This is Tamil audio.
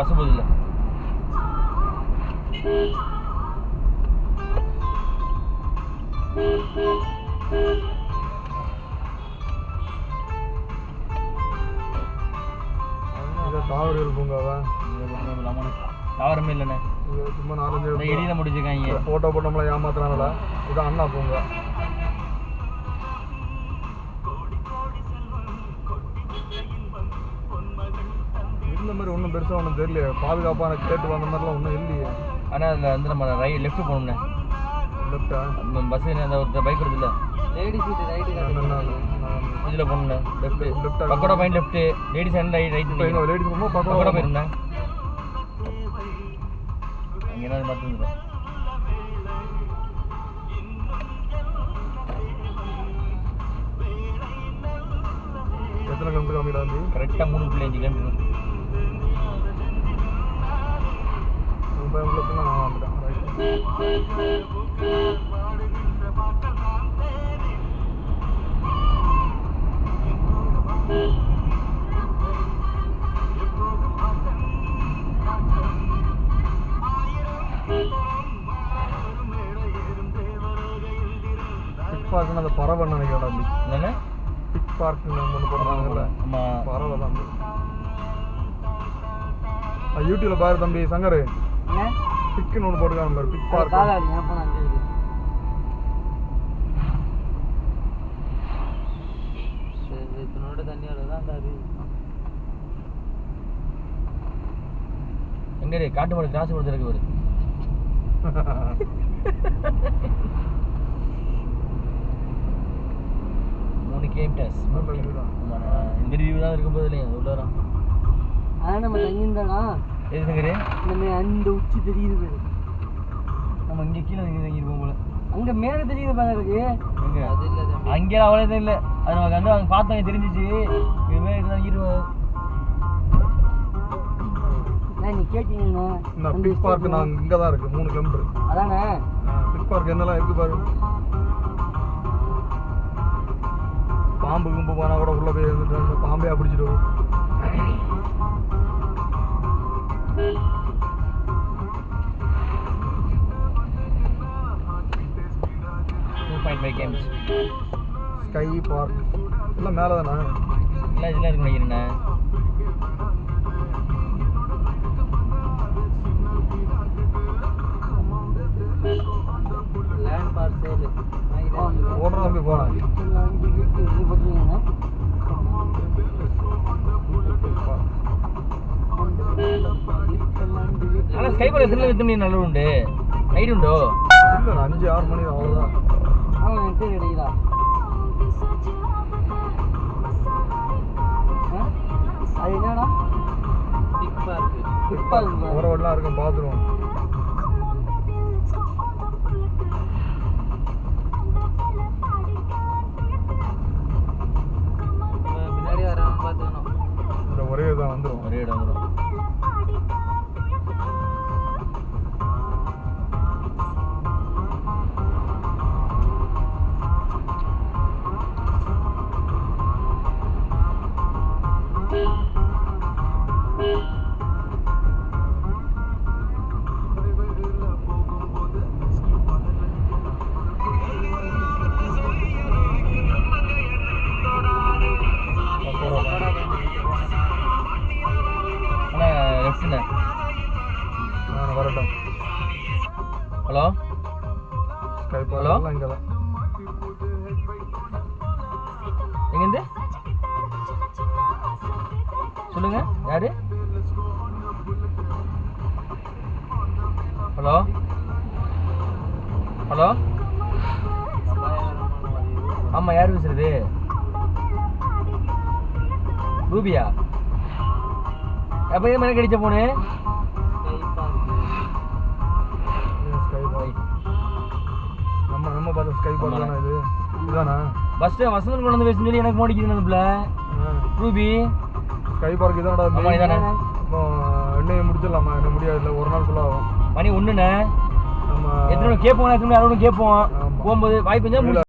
பஸ் இது தாவரவியல் பூங்காவா? தாவரமே இல்லைண்ணே. சும்மா நாலஞ்சு எடியில் முடிச்சிருக்காங்க. ஃபோட்டோ போட்டு நம்மளை ஏமாத்துறாங்களா? இது அண்ணா பூங்கா. இருந்த மாதிரி ஒன்றும் பெருசாக ஒன்றும் தெரியலையே. பாதுகாப்பான கேட்டு வந்த மாதிரிலாம் ஒன்றும் இல்லையே. ஆனால் அதில் வந்து நம்ம ரை லெஃப்ட் போகணும்ண்ணே லெஃப்டா பஸ் அந்த ஒரு பைக் வருதுல்ல லேடி சீட் ரைட்டு இதில் போகணுண்ணே left ah? Pakoda point left ladies and right right ladies போகும்போது பக்கோடா போயிருந்தேன். அங்கே என்ன பார்த்துருந்தோம் எத்தனை கிலோமீட்டர் வந்து கரெக்டாக மூணு புள்ளி அஞ்சு கிலோமீட்டர் நான் வந்துட்டேன் ரைட் பிக் பார்க்னு அந்த பறவை நினைக்கிறேன் அப்படி என்னண்ணே பிக் பார்க்னு ஒன்று போடுறாங்கல்ல பறவை தான் யூடியூப்ல பாரு தம்பி சங்கர். பிக்னு ஒன்று போட்டுருக்காங்க பாரு பிக் பார்க் காலாடி அப்போ நான் அங்கே இருக்கு சரி இத்தனோட தண்ணி தான் அந்த காட்டு மாடு கிராஸ் கொடுத்துருக்கு ஒரு மூணு கிலோமீட்டர்ஸ் இந்த ரிவ்யூ தான் இருக்க போது இல்லையா? உள்ள வரோம் அதான் நம்ம தங்கியிருந்தோம்னா எது சங்கரு? நம்ம அந்த உச்சி தெரியுது பாரு. நம்ம இங்கே கீழே இங்கே தங்கியிருப்போம் போல. அங்க மேல தெரியுது பாரு இருக்கு எங்க? அது இல்ல தம்பி. அங்கே அவ்வளோ இது இல்லை அது நமக்கு வந்து அவங்க பார்த்தாங்க தெரிஞ்சிச்சு. இதுமாதிரி இருந்தால் இருபது நான் நீ கேட்டீங்கன்னா இந்த பிக் பார்க் நான் இங்கே தான் இருக்கு மூணு கிலோமீட்டர் அதானே? பிக் பார்க் என்னெல்லாம் இருக்கு பாரு. பாம்பு கும்பு போனா கூட உள்ள போய் இருந்துட்டு பாம்பே பிடிச்சிட்டு வரும். ஃபைவ் கேம்ஸ் ஸ்கை பார்க் எல்லாம் மேலே தானே எல்லாம் இதெல்லாம் இருக்கு நினைக்கிறேண்ணே லேண்ட் பார்சல் ஓடுற தம்பி போனேன் ஆனால் ஸ்கை பால் எத்தனை வித்து மணி நல்ல உண்டு. நைட் உண்டோ? இல்லை அஞ்சு ஆறு மணி அவ்வளோதான் அவன் எட்டு கிடைக்குதா ஆ? அது என்னடா? பிக் பார்க் பிக் பார்க் உறவெல்லாம் இருக்கும் இந்த ஒரே இதான் வந்துடும் ஒரே இடம் வந்துடும் ஹலோ? தான் எங்கேருந்து? சொல்லுங்க யாரு? ஹலோ? ஹலோ? ஆமாம் யார் பேசுறது? ரூபியா? எப்போ ஏன் மணி கிடைச்ச போனு நம்ம பார்த்த ஸ்கை பார்க். தானே இது? இதுதானா ஃபஸ்ட்டு வசந்தன் கொண்டு வந்து சொல்லி எனக்கு மோடிக்குது அந்த ரூபி. ஸ்கை பார்க் இதானடா ஆமா, இதானே. எண்ணெயை முடிச்சிடலாமா? என்ன முடியாது ஒரு நாள் ஃபுல்லாக ஆகும். மணி ஒன்றுண்ணே நம்ம எத்தனை கேட்போம் எத்தனை யாரும் கேட்போம். போகும்போது வாய்ப்பு இருந்தால்.